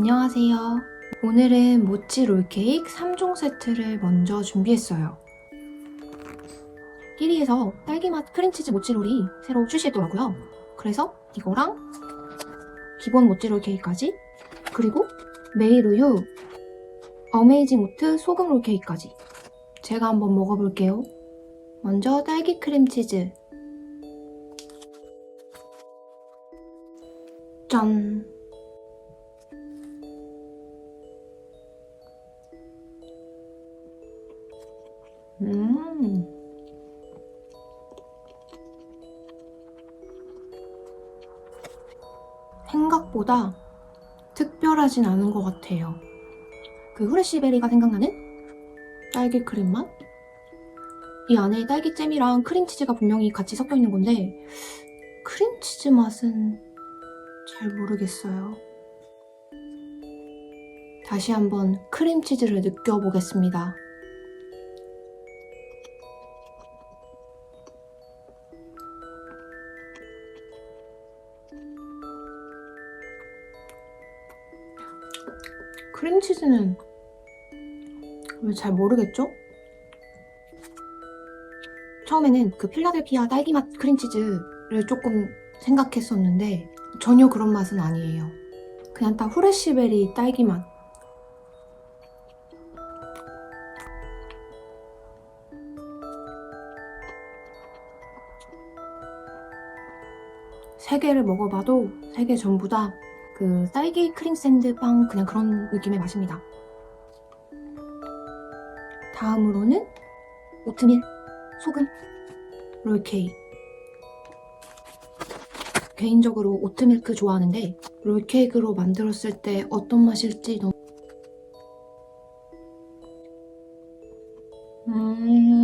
안녕하세요. 오늘은 모찌 롤케이크 3종 세트를 먼저 준비했어요. 끼리에서 딸기맛 크림치즈 모찌롤이 새로 출시했더라고요. 그래서 이거랑 기본 모찌롤 케이크까지 그리고 메일 우유 어메이징 오트 소금 롤 케이크까지 제가 한번 먹어볼게요. 먼저 딸기 크림치즈 짠 생각보다 특별하진 않은 것 같아요. 그 후레쉬베리가 생각나는 딸기 크림 맛? 이 안에 딸기잼이랑 크림치즈가 분명히 같이 섞여 있는 건데, 크림치즈 맛은 잘 모르겠어요. 다시 한번 크림치즈를 느껴보겠습니다. 크림치즈는 왜잘 모르겠죠? 처음에는 그 필라델피아 딸기 맛 크림치즈를 조금 생각했었는데 전혀 그런 맛은 아니에요. 그냥 딱 후레쉬베리 딸기 맛. 세 개를 먹어봐도 세 개 전부 다 그 딸기 크림 샌드 빵 그냥 그런 느낌의 맛입니다. 다음으로는 오트밀, 소금, 롤케이크. 개인적으로 오트밀크 좋아하는데 롤케이크로 만들었을 때 어떤 맛일지 너무 음. 음.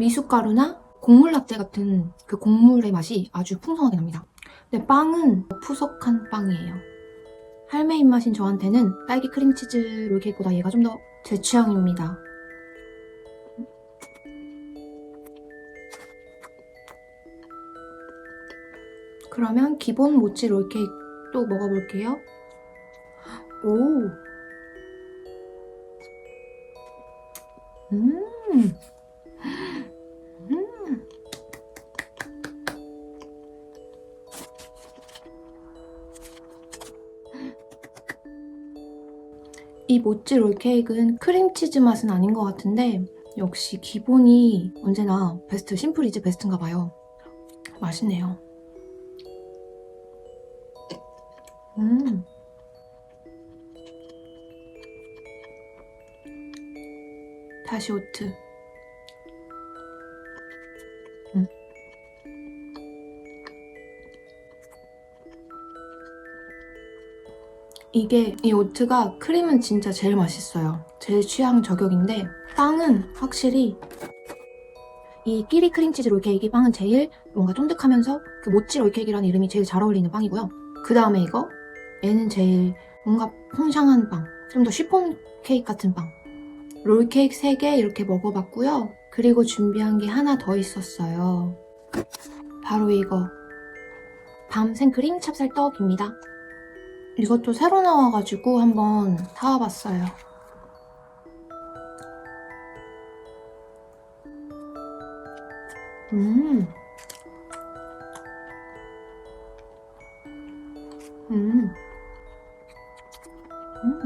미숫가루나 곡물 라떼 같은 그 곡물의 맛이 아주 풍성하게 납니다. 근데 빵은 푸석한 빵이에요. 할매 입맛인 저한테는 딸기 크림치즈 롤케이크보다 얘가 좀 더 제 취향입니다. 그러면 기본 모찌 롤케이크 또 먹어볼게요. 오. 음. 이 모찌 롤케이크는 크림치즈 맛은 아닌 것 같은데 역시 기본이 언제나 베스트 심플이즈 베스트인가 봐요. 맛있네요. 음. 다시 오트. 이게 이 오트가 크림은 진짜 제일 맛있어요. 제일 취향 저격인데 빵은 확실히 이 끼리 크림치즈 롤케이크 빵은 제일 뭔가 쫀득하면서 그 모찌 롤케이크라는 이름이 제일 잘 어울리는 빵이고요. 그 다음에 이거 얘는 제일 뭔가 퐁샹한 빵, 좀 더 쉬폰 케이크 같은 빵. 롤케이크 3개 이렇게 먹어봤고요. 그리고 준비한 게 하나 더 있었어요. 바로 이거. 밤 생크림 찹쌀떡입니다. 이것도 새로 나와가지고 한번 사와봤어요. 음. 음. 음.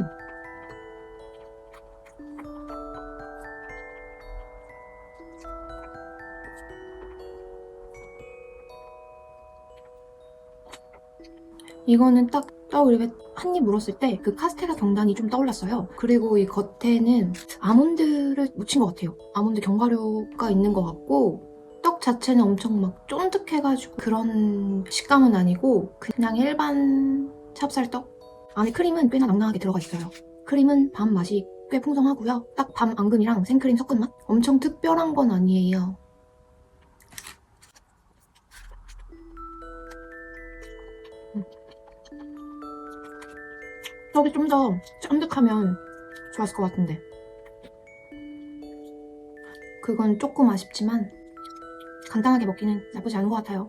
이거는 딱 떠오르게 한입 물었을 때 그 카스테라 경단이 좀 떠올랐어요. 그리고 이 겉에는 아몬드를 묻힌 것 같아요. 아몬드 견과류가 있는 것 같고 떡 자체는 엄청 막 쫀득해가지고 그런 식감은 아니고 그냥 일반 찹쌀떡 안에 크림은 꽤나 낭낭하게 들어가 있어요. 크림은 밤 맛이 꽤 풍성하고요. 딱 밤 앙금이랑 생크림 섞은 맛? 엄청 특별한 건 아니에요. 떡이 좀 더 쫀득하면 좋았을 것 같은데. 그건 조금 아쉽지만 간단하게 먹기는 나쁘지 않은 것 같아요.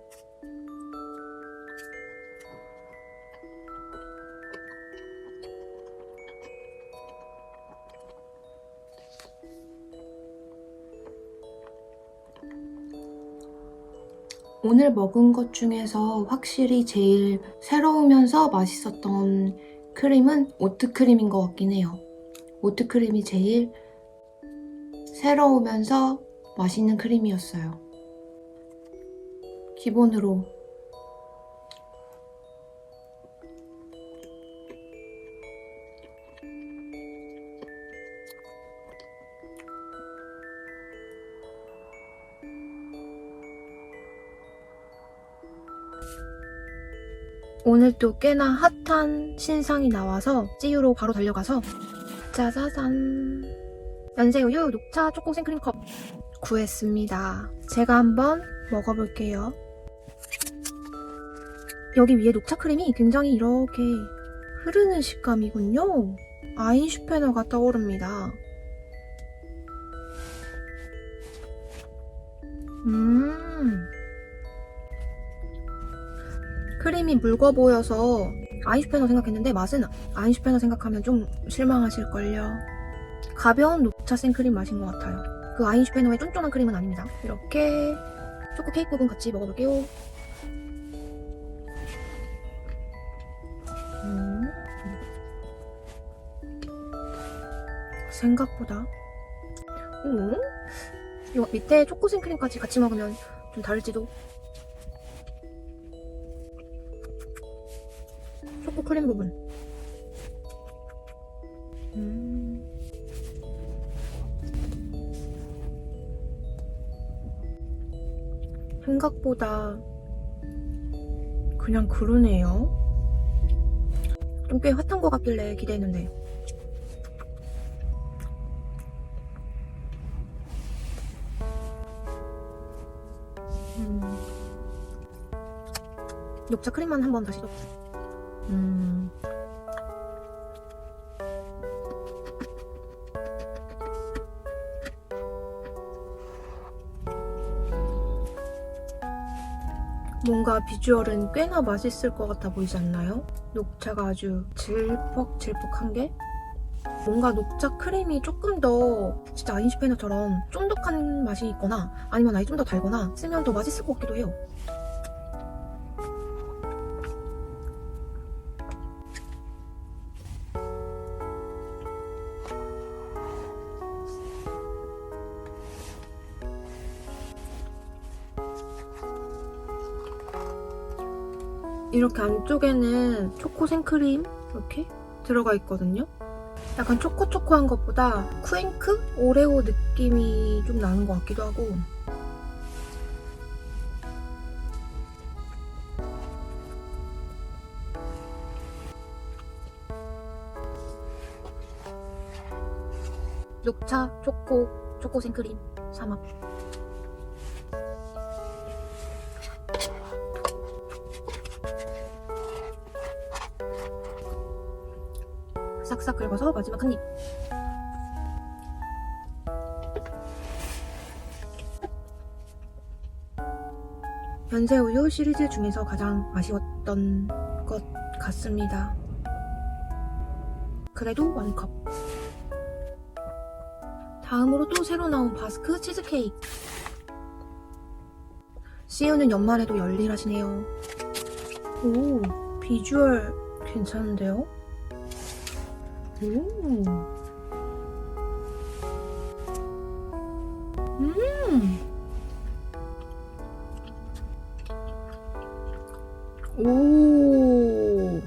오늘 먹은 것 중에서 확실히 제일 새로우면서 맛있었던 크림은 오트크림인 것 같긴 해요. 오트크림이 제일 새로우면서 맛있는 크림이었어요. 기본으로 오늘 또 꽤나 핫한 신상이 나와서 찌유로 바로 달려가서 짜자잔 연세우유 녹차 초코 생크림 컵 구했습니다. 제가 한번 먹어볼게요. 여기 위에 녹차 크림이 굉장히 이렇게 흐르는 식감이군요. 아인슈페너가 떠오릅니다. 음. 크림이 묽어 보여서 아인슈페너 생각했는데 맛은 아인슈페너 생각하면 좀 실망하실걸요. 가벼운 녹차 생크림 맛인 것 같아요. 그 아인슈페너의 쫀쫀한 크림은 아닙니다. 이렇게 초코 케이크 부분 같이 먹어볼게요. 음. 생각보다. 음? 이거 밑에 초코 생크림까지 같이 먹으면 좀 다를지도. 크림 부분. 음. 생각보다 그냥 그러네요. 좀 꽤 핫한 것 같길래 기대했는데. 음. 녹차 크림만 한번 다시 더. 음. 뭔가 비주얼은 꽤나 맛있을 것 같아 보이지 않나요? 녹차가 아주 질퍽질퍽한 게 뭔가 녹차 크림이 조금 더 진짜 아인슈페너처럼 쫀득한 맛이 있거나 아니면 아예 좀 더 달거나 쓰면 더 맛있을 것 같기도 해요. 이렇게 안쪽에는 초코 생크림 이렇게 들어가 있거든요. 약간 초코초코한 것보다 쿠앤크? 오레오 느낌이 좀 나는 것 같기도 하고 녹차, 초코, 초코 생크림, 삼합 싹싹 긁어서 마지막 한 입. 연세우유 시리즈 중에서 가장 아쉬웠던 것 같습니다. 그래도 원컵. 다음으로 또 새로 나온 바스크 치즈케이크. CU는 연말에도 열일하시네요. 오, 비주얼 괜찮은데요? 오. 음. 오.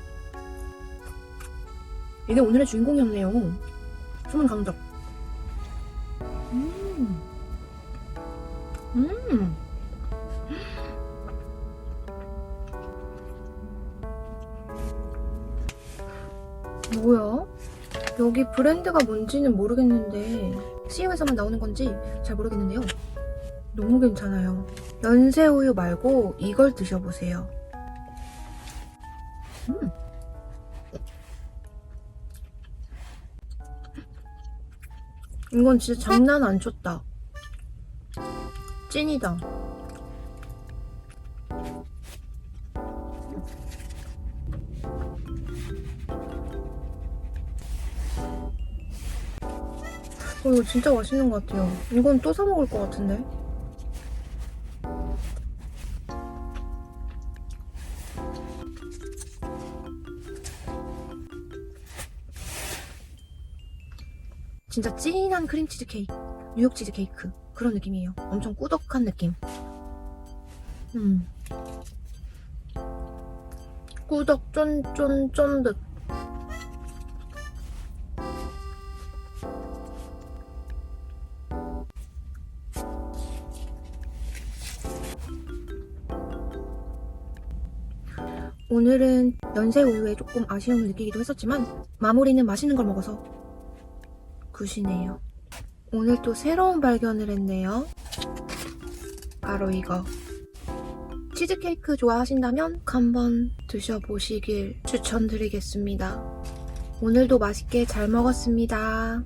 이게 오늘의 주인공이었네요. 숨은 강적. 음. 음. 여기 브랜드가 뭔지는 모르겠는데 CU에서만 나오는 건지 잘 모르겠는데요. 너무 괜찮아요. 연새우유 말고 이걸 드셔보세요. 음. 이건 진짜 장난 안 쳤다. 찐이다. 어, 이거 진짜 맛있는 것 같아요. 이건 또 사 먹을 것 같은데. 진짜 진한 크림치즈 케이크, 뉴욕 치즈 케이크 그런 느낌이에요. 엄청 꾸덕한 느낌. 음. 꾸덕 쫀쫀 쫀득. 연세 우유에 조금 아쉬움을 느끼기도 했었지만 마무리는 맛있는 걸 먹어서 굿이네요. 오늘 또 새로운 발견을 했네요. 바로 이거. 치즈케이크 좋아하신다면 한번 드셔보시길 추천드리겠습니다. 오늘도 맛있게 잘 먹었습니다.